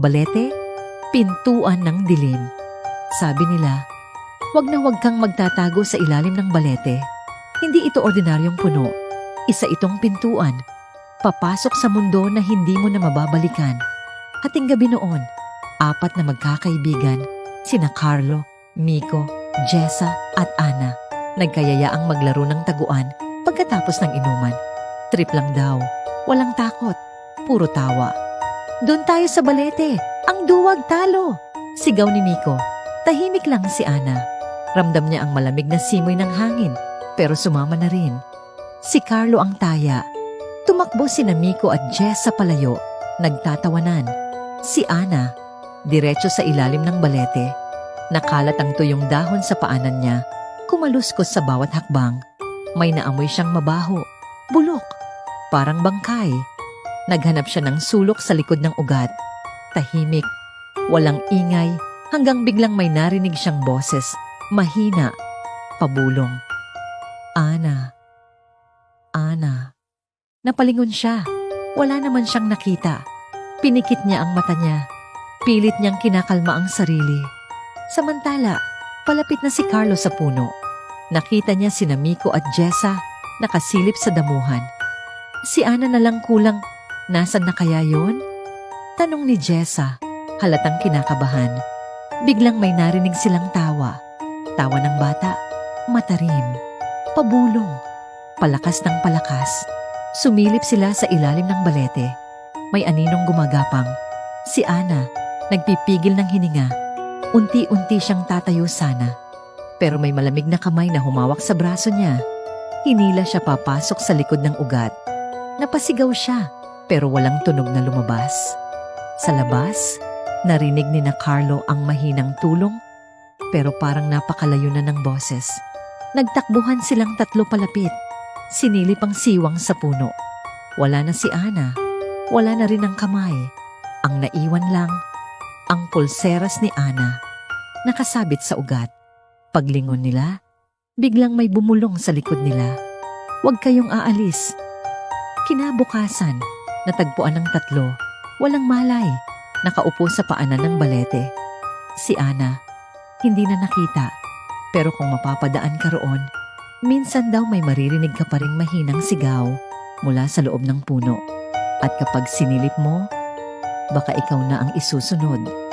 Balete, pintuan ng dilim. Sabi nila, wag na wag kang magtatago sa ilalim ng balete. Hindi ito ordinaryong puno. Isa itong pintuan. Papasok sa mundo na hindi mo na mababalikan. Hating gabi noon, apat na magkakaibigan, sina Carlo, Miko, Jessa at Ana, nagkayayaang maglaro ng taguan pagkatapos ng inuman. Trip lang daw, walang takot, puro tawa. Doon tayo sa balete, ang duwag talo! Sigaw ni Miko. Tahimik lang si Ana. Ramdam niya ang malamig na simoy ng hangin, pero sumama na rin. Si Carlo ang taya. Tumakbo si Miko at Jess sa palayo, nagtatawanan. Si Ana, diretso sa ilalim ng balete. Nakalat ang tuyong dahon sa paanan niya, kumaluskos sa bawat hakbang. May naamoy siyang mabaho, bulok, parang bangkay. Naghanap siya ng sulok sa likod ng ugat. Tahimik, walang ingay, hanggang biglang may narinig siyang boses. Mahina, pabulong. Ana. Ana. Napalingon siya. Wala naman siyang nakita. Pinikit niya ang mata niya. Pilit niyang kinakalma ang sarili. Samantala, palapit na si Carlo sa puno. Nakita niya si Miko at Jessa nakasilip sa damuhan. Si Ana na lang kulang, nasan na kaya yon? Tanong ni Jessa, halatang kinakabahan. Biglang may narinig silang tawa. Tawa ng bata, matarim, pabulong, palakas ng palakas. Sumilip sila sa ilalim ng balete. May aninong gumagapang. Si Ana, nagpipigil ng hininga. Unti-unti siyang tatayo sana. Pero may malamig na kamay na humawak sa braso niya. Hinila siya papasok sa likod ng ugat. Napasigaw siya, pero walang tunog na lumabas. Sa labas, narinig ni na Carlo ang mahinang tulong, pero parang napakalayo na ng boses. Nagtakbuhan silang tatlo palapit. Sinilip ang siwang sa puno. Wala na si Ana. Wala na rin ang kamay. Ang naiwan lang, ang pulseras ni Ana. Nakasabit sa ugat. Paglingon nila, biglang may bumulong sa likod nila. Huwag kayong aalis. Kinabukasan, natagpuan ng tatlo. Walang malay. Nakaupo sa paanan ng balete. Si Ana, hindi na nakita. Pero kung mapapadaan ka roon, minsan daw may maririnig ka pa ring mahinang sigaw mula sa loob ng puno. At kapag sinilip mo, baka ikaw na ang isusunod